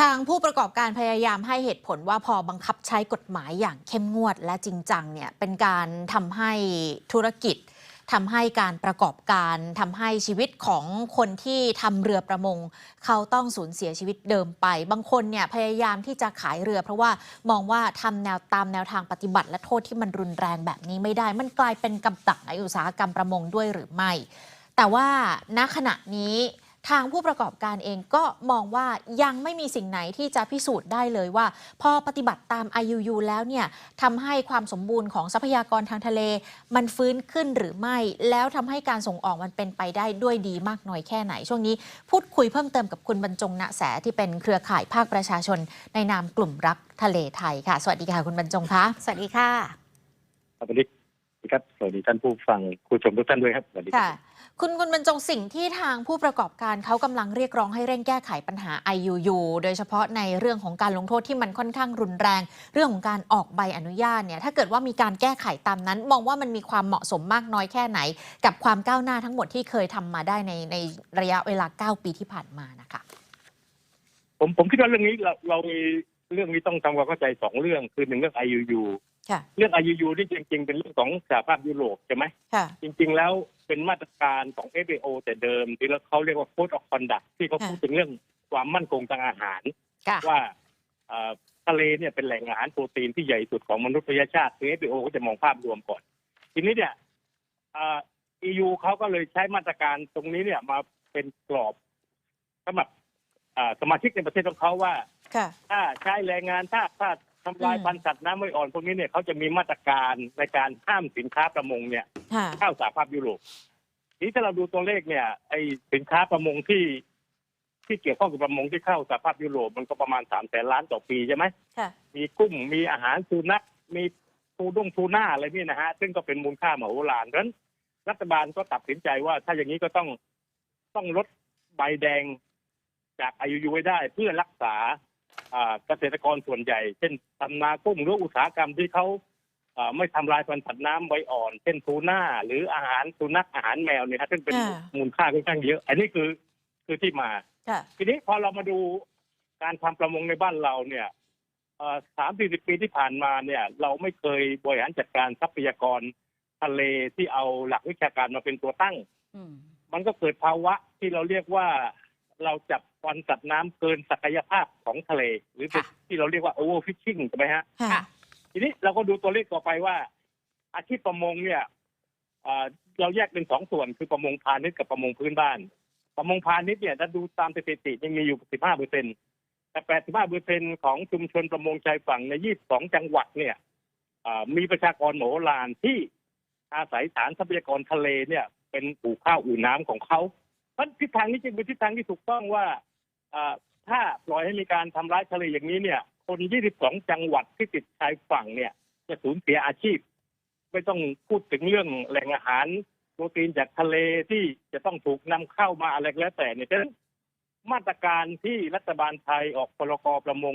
ทางผู้ประกอบการพยายามให้เหตุผลว่าพอบังคับใช้กฎหมายอย่างเข้มงวดและจริงจังเนี่ยเป็นการทำให้ธุรกิจทำให้การประกอบการทำให้ชีวิตของคนที่ทำเรือประมง เขาต้องสูญเสียชีวิตเดิมไป บางคนเนี่ยพยายามที่จะขายเรือ เพราะว่ามองว่าทำแนวตามแนวทางปฏิบัติ และโทษที่มันรุนแรงแบบนี้ไม่ได้ มันกลายเป็นกำตักในอุตสาหกรรมประมงด้วยหรือไม่ แต่ว่าณขณะนี้ ทางผู้ประกอบการเองก็มองว่ายังไม่มีสิ่งไหนที่จะพิสูจน์ได้เลยว่า พอปฏิบัติตาม IUU แล้วเนี่ยทำให้ความสมบูรณ์ของทรัพยากรทางทะเล มันฟื้นขึ้นหรือไม่ แล้วทำให้การส่งออกมันเป็นไปได้ด้วยดีมากน้อยแค่ไหน ช่วงนี้พูดคุยเพิ่มเติมกับคุณบรรจงณแสที่เป็นเครือข่ายภาคประชาชน ในนามกลุ่มรักทะเลไทยค่ะ สวัสดีค่ะคุณบรรจงคะสวัสดีค่ะสวัสดีครับสวัสดีท่านผู้ฟังผู้ชมทุกท่านด้วยครับสวัสดีคค่ะรับ คุณคุณบรรจงสิ่งที่ทางผู้ประกอบการเขากำลังเรียกร้องให้เร่งแก้ไขปัญหา IUU โดยเฉพาะในเรื่องของการลงโทษที่มันค่อนข้างรุนแรง เรื่องของการออกใบอนุญาตเนี่ยถ้าเกิดว่ามีการแก้ไขตามนั้น มองว่ามันมีความเหมาะสมมากน้อยแค่ไหน กับความก้าวหน้าทั้งหมดที่เคยทำมาได้ในในระยะเวลา 9 ปีที่ผ่านมานะคะผมผมคิดว่าเรื่องนี้เราเรามีเรื่องนี้ต้องทำความเข้าใจสองเรื่องคือหนึ่งเรื่อง IUU ค่ะเรื่อง IUU นี่จริง ๆ เป็นเรื่องของสหภาพยุโรปใช่ไหมค่ะจริง ๆ แล้ว เป็นมาตรการของ FAO แต่เดิม ที่เขาเรียกว่า Code of Conduct ที่เขาค่ะพูดถึงเรื่องความมั่นคงทางอาหาร ค่ะ ว่าเอ่อทะเลเนี่ยเป็นแหล่งอาหารโปรตีนที่ใหญ่สุดของมนุษยชาติคือ FAO ก็จะมองภาพรวมก่อน ทีนี้เนี่ยเอ่อ EU เขาก็เลยใช้มาตรการตรงนี้เนี่ยมาเป็นกรอบสำหรับเอ่อสมาชิกในประเทศของเขาว่า ค่ะ ถ้าใช้แรงงานถ้าถ้าทำลายอืม พันธุ์สัตว์น้ำไม่อ่อนพวกนี้เนี่ยเขาจะมีมาตรการในการห้ามสินค้าประมงเนี่ยค่ะ เข้าสหภาพยุโรปทีนี้ถ้าเราดูตัวเลขเนี่ย ไอสินค้าประมงที่ ที่เกี่ยวข้องกับประมงที่เข้าสหภาพยุโรปมันก็ประมาณสามแสนล้านต่อปีใช่ไหมค่ะมีกุ้งมีอาหารสุนัขมีปูด้งทูน่าอะไรนี่นะฮะ ซึ่งก็เป็นมูลค่ามโหฬารเพราะฉะนั้น รัฐบาลก็ตัดสินใจว่า ถ้าอย่างนี้ก็ต้องต้องลดใบแดงจากอายุไว้ได้เพื่อรักษาอ่าเกษตรกรส่วนใหญ่ เช่นทำนากุ้งหรืออุตสาหกรรมที่เขาอ่า ไม่ทำลายพันธุ์สัตว์น้ำไว้อ่อน เช่นทูน่าหรืออาหารสุนัขอาหารแมวเนี่ยฮะซึ่งเป็นอ่ามูลค่าค่อนข้างเยอะ อันนี้คือคือที่มาค่ะทีนี้พอเรามาดูการทำประมงในบ้านเราเนี่ยสามสี่สิบปีที่ผ่านมาเนี่ย เราไม่เคยบริหารจัดการทรัพยากรทะเลที่เอาหลักวิชาการมาเป็นตัวตั้งอืมมันก็เกิดภาวะที่เราเรียกว่าเราจับฟันสัตว์น้ำเกินศักยภาพของทะเล หรือเป็นค่ะที่เราเรียกว่า overfishing ใช่ไหมฮะค่ะ ทีนี้เราก็ดูตัวเลขต่อไปว่า อาชีพประมงเนี่ยเราแยกเป็นสองส่วนคือประมงพาณิชย์กับประมงพื้นบ้าน ประมงพาณิชย์เนี่ยถ้าดูตามสถิติยังมีอยู่ 15เปอร์เซ็นต์แต่ 85เปอร์เซ็นต์ของชุมชนประมงชายฝั่งใน 22 จังหวัดเนี่ยมีประชากรโหมโหลานที่อาศัยฐานทรัพยากรทะเลเนี่ยเป็นอู่ข้าวอู่น้ำของเขาเพราะทิศทางนี้จึงเป็นทิศทางที่ถูกต้องว่าถ้าปล่อยให้มีการทำร้ายทะเลอย่างนี้เนี่ย คน 22 จังหวัดที่ติดชายฝั่งเนี่ย จะสูญเสียอาชีพ ไม่ต้องพูดถึงเรื่องแหล่งอาหารโปรตีนจากทะเลที่จะต้องถูกนำเข้ามาอะไรก็แล้วแต่เนี่ยฉะนั้นมาตรการที่รัฐบาลไทยออกพรกประมง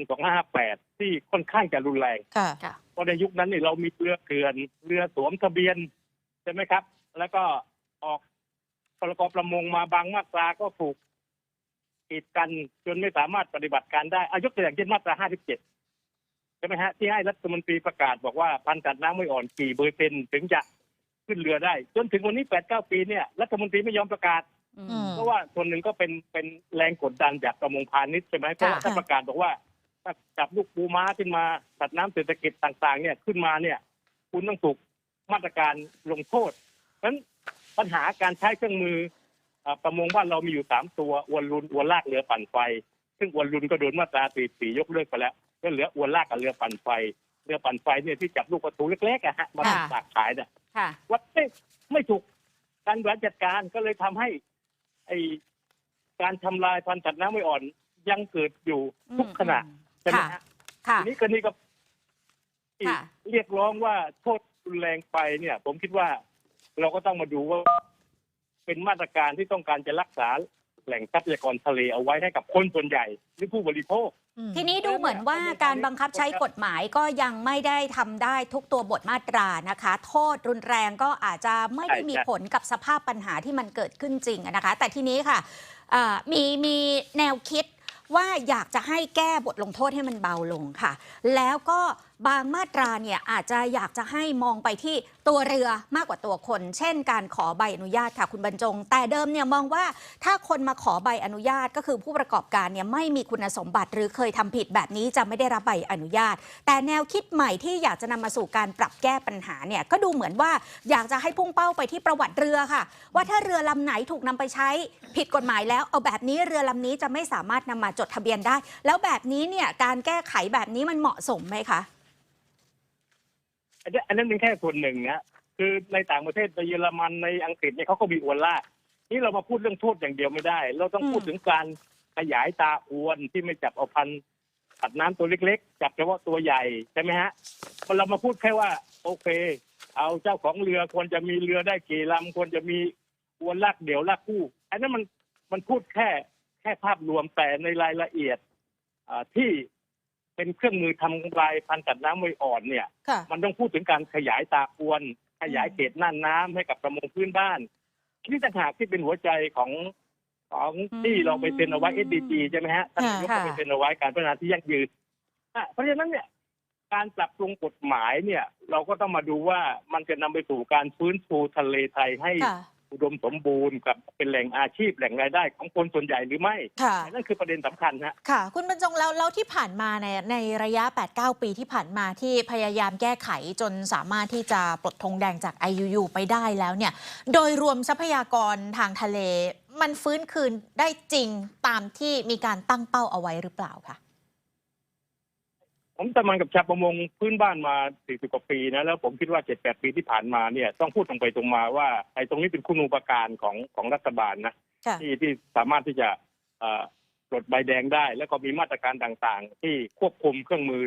2558 ที่ค่อนข้างจะรุนแรงค่ะค่ะเพราะในยุคนั้นเนี่ยเรามีเรือเกลือนเรือสวมทะเบียนใช่ไหมครับ แล้วก็ออกพรกประมงมาบางมาตราก็ถูก กีดกันจนไม่สามารถปฏิบัติการได้อายกตัวอย่างเช่นมาตรา 57 ใช่ไหมฮะ ที่ให้รัฐมนตรีประกาศบอกว่าพันธุ์สัตว์น้ำไม่อ่อนกี่เปอร์เซ็นต์ถึงจะขึ้นเรือได้ จนถึงวันนี้ 8-9 ปีเนี่ยรัฐมนตรีไม่ยอมประกาศอือืมมเพราะว่าส่วนหนึ่งก็เป็นเป็นแรงกดดันจากประมงพาณิชย์ใช่ไหมเพราะว่าค่ะถ้าประกาศบอกว่าถ้าจับลูกปูม้าขึ้นมาสัตว์น้ำเศรษฐกิจต่าง ๆ เนี่ยขึ้นมาเนี่ย คุณต้องถูกมาตรการลงโทษเพราะฉะนั้นปัญหาการใช้เครื่องมือเอ่อ ประมงบ้านเรามีอยู่สามตัวอวนลุนอวนลากเรือปั่นไฟ ซึ่งอวนลุนก็โดนมาตราตีสียกเลิกไปแล้วก็เหลืออวนลากกับเรือปั่นไฟ เรือปั่นไฟเนี่ยที่จับลูกประตูเล็กๆอะฮะมาค่ะตากขายเนี่ยค่ะว่าไม่ไม่ถูกการบริหารจัดการก็เลยทำให้ ไอการทำลายพันธุ์สัตว์น้ำไม่อ่อนยังเกิดอยู่ทุกขณะใช่ไหมค่ะฮะค่ะทีนี้ก็นี่ก็ที่ค่ะเรียกร้องว่าโทษรุนแรงไปเนี่ย ผมคิดว่าเราก็ต้องมาดูว่า เป็นมาตรการที่ต้องการจะรักษาแหล่งทรัพยากรทะเลเอาไว้ให้กับคนส่วนใหญ่หรือผู้บริโภค ทีนี้ดูเหมือนว่าการบังคับใช้กฎหมายก็ยังไม่ได้ทำได้ทุกตัวบทมาตรานะคะ โทษรุนแรงก็อาจจะไม่ได้ใช่มีใช่ผลกับสภาพปัญหาที่มันเกิดขึ้นจริงอะนะคะ แต่ทีนี้ค่ะเอ่อมีมีแนวคิดว่าอยากจะให้แก้บทลงโทษให้มันเบาลงค่ะ แล้วก็ บางมาตราเนี่ยอาจจะอยากจะให้มองไปที่ตัวเรือมากกว่าตัวคน เช่น การขอใบอนุญาตค่ะคุณบรรจง แต่เดิมเนี่ยมองว่าถ้าคนมาขอใบอนุญาตก็คือผู้ประกอบการเนี่ยไม่มีคุณสมบัติ หรือเคยทำผิดแบบนี้จะไม่ได้รับใบอนุญาต แต่แนวคิดใหม่ที่อยากจะนำมาสู่การปรับแก้ปัญหาเนี่ยก็ดูเหมือนว่าอยากจะให้พุ่งเป้าไปที่ประวัติเรือค่ะ ว่าถ้าเรือลำไหนถูกนำไปใช้ผิดกฎหมายแล้ว เอาแบบนี้เรือลำนี้จะไม่สามารถนำมาจดทะเบียนได้ แล้วแบบนี้เนี่ยการแก้ไขแบบนี้มันเหมาะสมไหมคะ อันนั้นเป็นแค่ส่วนหนึ่งนะคือในต่างประเทศในเยอรมันในอังกฤษเนี่ยเขาก็มีอวนลากนี่เรามาพูดเรื่องโทษอย่างเดียวไม่ได้ เราต้องพูดถึงการขยายตาอวนที่ไม่จับเอาพันธุ์สัตว์น้ำตัวเล็กๆ จับเฉพาะตัวใหญ่ใช่ไหมฮะพอเรามาพูดแค่ว่า โอเค เอาเจ้าของเรือควรจะมีเรือได้กี่ลำควรจะมีอวนลากเดี่ยวลากคู่ อันนั้นมันมันพูดแค่แค่ภาพรวมแต่ในรายละเอียดที่ เป็นเครื่องมือทำลายพันธุ์สัตว์น้ำไว้อ่อนเนี่ยค่ะมันต้องพูดถึงการขยายตาอวน ขยายเขตน่านน้ำให้กับประมงพื้นบ้านนี่ต่างหากที่เป็นหัวใจของของอืมที่เราไปเซ็นเอาไว้ SDG ใช่ไหมฮะท่านนายกค่ะก็ไปเซ็นเอาไว้การพัฒนาที่ยั่งยืนอะเพราะฉะนั้นเนี่ยการปรับปรุงกฎหมายเนี่ย เราก็ต้องมาดูว่ามันจะนำไปสู่การฟื้นฟูทะเลไทยให้ค่ะ อุดมสมบูรณ์กับเป็นแหล่งอาชีพแหล่งรายได้ของคนส่วนใหญ่หรือไม่ ค่ะ นั่นคือประเด็นสำคัญฮะ ค่ะ คุณบรรจงแล้วแล้วที่ผ่านมาในในระยะ 8-9 ปีที่ผ่านมาที่พยายามแก้ไขจนสามารถที่จะปลดธงแดงจาก IUU ไปได้แล้วเนี่ย โดยรวมทรัพยากรทางทะเล มันฟื้นคืนได้จริงตามที่มีการตั้งเป้าเอาไว้หรือเปล่าคะ ผมทำงานกับชาวประมงพื้นบ้านมา 40 กว่าปีนะ แล้วผมคิดว่า 7-8 ปีที่ผ่านมาเนี่ยต้องพูดตรงไปตรงมาว่าไอ้ตรงนี้เป็นคุณูปการของของรัฐบาลนะค่ะ ที่ที่สามารถที่จะเอ่อปลดใบแดงได้ แล้วก็มีมาตรการต่างๆ ที่ควบคุมเครื่องมือ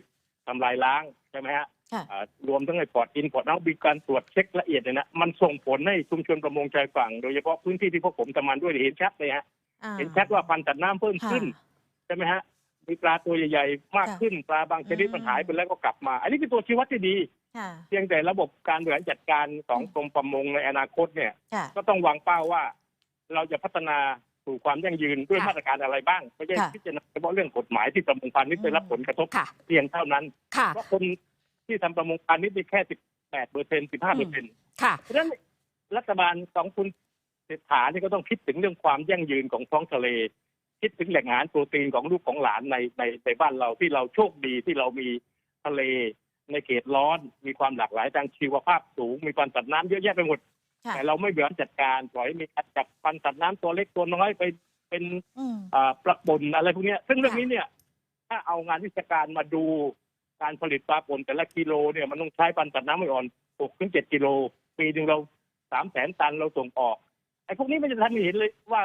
ทำลายล้างใช่ไหมฮะค่ะ อ่ารวมทั้งไอ้พอร์ตอินพอร์ตเอามีการตรวจเช็คละเอียดเลยนะมันส่งผลให้ชุมชนประมงชายฝั่งโดยเฉพาะพื้นที่ที่พวกผมทำงานด้วยเห็นชัดเลยฮะ อ่า เห็นชัดว่าพันธุ์สัตว์น้ำเพิ่มขึ้น ค่ะ ใช่ไหมฮะ มีปลาตัวใหญ่ๆ มากค่ะขึ้นปลาบางชนิดอืมมันหายไปแล้วก็กลับมา อันนี้เป็นตัวชี้วัดที่ดีค่ะเพียงแต่ระบบการบริหารจัดการของอืมกรมประมงในอนาคตเนี่ยค่ะก็ต้องวางเป้าว่า เราจะพัฒนาสู่ความยั่งยืนด้วยค่ะมาตรการอะไรบ้างไม่ใช่ค่ะพิจารณาเฉพาะเรื่องกฎหมายที่ประมงพาณิชย์ได้รับผลกระทบค่ะเพียงเท่านั้นค่ะเพราะคนที่ทำประมงพาณิชย์นี่แค่18เปอร์เซ็นต์15เปอร์เซ็นต์ค่ะเพราะฉะนั้นรัฐบาลของคุณเศรษฐานี่ก็ต้องคิดถึงเรื่องความยั่งยืนของท้องทะเล คิดถึงแหล่งอาหารโปรตีนของลูกของหลานในในในบ้านเราที่เราโชคดีที่เรามีทะเลในเขตร้อน มีความหลากหลายทางชีวภาพสูง มีความสัตว์น้ำเยอะแยะไปหมดค่ะแต่เราไม่บริหารจัดการปล่อยให้มีการจับพันธุ์สัตว์น้ำตัวเล็กตัวน้อยไปเป็นอืมอ่าประปนอะไรพวกเนี้ยซึ่งเรื่องค่ะนี้เนี่ย ถ้าเอางานวิชาการมาดูการผลิตปลาปนแต่ละกิโลเนี่ยมันต้องใช้พันธุ์สัตว์น้ำไม่อ่อน6ถึง7กิโล ปีหนึ่งเราสามแสนตันเราส่งออกไอ้พวกนี้มันจะทันเห็นเลยว่า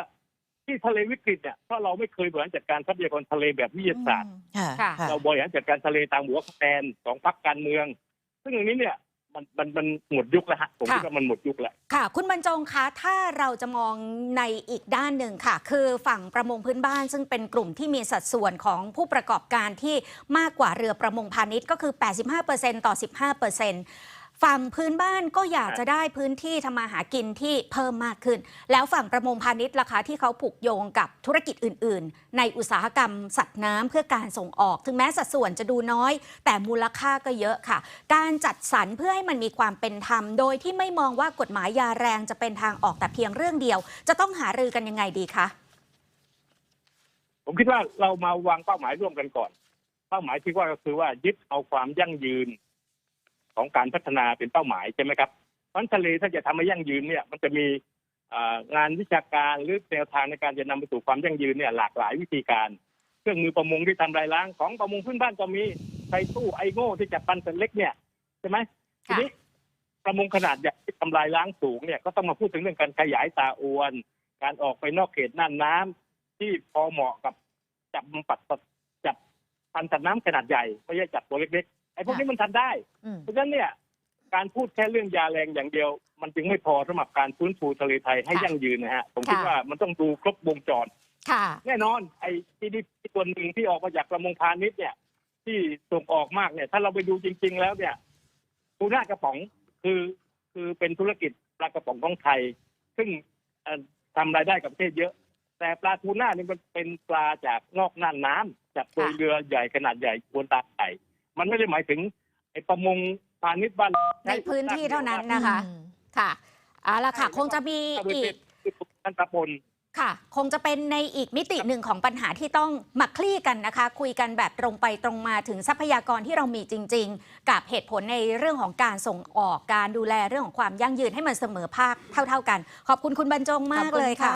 ที่ทะเลวิกฤตเนี่ยเพราะเราไม่เคยบริหารจัดการทรัพยากรทะเลแบบวิทยาศาสตร์ค่ะค่ะค่ะ เราบริหารจัดการทะเลตามหัวคะแนนของพรรคการเมือง ซึ่งอย่างนี้เนี่ยมันมันมันหมดยุคแล้วฮะผมคิดค่ะว่ามันหมดยุคแล้ว ค่ะ คุณบรรจงคะ ถ้าเราจะมองในอีกด้านหนึ่งค่ะ คือฝั่งประมงพื้นบ้าน ซึ่งเป็นกลุ่มที่มีสัดส่วนของผู้ประกอบการที่มากกว่าเรือประมงพาณิชย์ก็คือ 85%ต่อ 15% ฝั่งพื้นบ้านก็อยากจะได้พื้นที่ทำมาหากินที่เพิ่มมากขึ้น แล้วฝั่งประมงพาณิชย์ล่ะคะที่เขาผูกโยงกับธุรกิจอื่น ๆ ในอุตสาหกรรมสัตว์น้ำเพื่อการส่งออก ถึงแม้สัดส่วนจะดูน้อย แต่มูลค่าก็เยอะค่ะ การจัดสรรเพื่อให้มันมีความเป็นธรรม โดยที่ไม่มองว่ากฎหมายยาแรงจะเป็นทางออกแต่เพียงเรื่องเดียว จะต้องหารือกันยังไงดีคะผมคิดว่าเรามาวางเป้าหมายร่วมกันก่อน เป้าหมายที่ว่าก็คือว่ายึดเอาความยั่งยืน ของการพัฒนาเป็นเป้าหมายใช่ไหมครับเพราะฉะนั้นทะเลถ้าจะทำให้ยั่งยืนเนี่ย มันจะมีอ่างานวิชาการหรือแนวทางในการจะนำไปสู่ความยั่งยืนเนี่ยหลากหลายวิธีการ เครื่องมือประมงที่ทำลายล้างของประมงพื้นบ้านก็มีไทตู้ไอโง่ที่จับปันสันเล็กเนี่ยใช่ไหมทีค่ะนี้ประมงขนาดใหญ่ที่ทำลายล้างสูงเนี่ยก็ต้องมาพูดถึงเรื่องการขยายตาอวน การออกไปนอกเขตน่านน้ำที่พอเหมาะกับจับปัดจับพันธุ์สัตว์น้ำขนาดใหญ่ไม่ใช่จับตัวเล็กๆไอ้ พวกนี้มันทำได้อืมเพราะฉะนั้นเนี่ยการพูดแค่เรื่องยาแรงอย่างเดียว มันจึงไม่พอสำหรับการฟื้นฟูทะเลไทยให้ค่ะยั่งยืนนะฮะผมคิดค่ะว่ามันต้องดูครบวงจรค่ะแน่นอนไอ้ที่นี่ตัวหนึ่งที่ออกมาจากประมงพาณิชย์เนี่ย ที่ส่งออกมากเนี่ย ถ้าเราไปดูจริง ๆ แล้วเนี่ยทูน่ากระป๋องคือคือเป็นธุรกิจปลากระป๋องของไทย ซึ่งเอ่อทำรายได้กับประเทศเยอะ แต่ปลาทูน่านี่มันเป็นปลาจากนอกน่านน้ำจากตัวเรือใหญ่ขนาดใหญ่บนตาไก่ มันไม่ได้หมายถึงไอ้ประมงพาณิชย์บ้านในพื้นที่เท่านั้นนะคะอืมค่ะเอาละค่ะ คงจะมีถ้าเป็นอีกการตะปนค่ะ คงจะเป็นในอีกมิติหนึ่งของปัญหาที่ต้องมาคลี่กันนะคะ คุยกันแบบตรงไปตรงมาถึงทรัพยากรที่เรามีจริง ๆ กับเหตุผลในเรื่องของการส่งออกการดูแลเรื่องของความยั่งยืนให้มันเสมอภาคเท่า ๆกัน ขอบคุณคุณบรรจงมากเลยค่ะ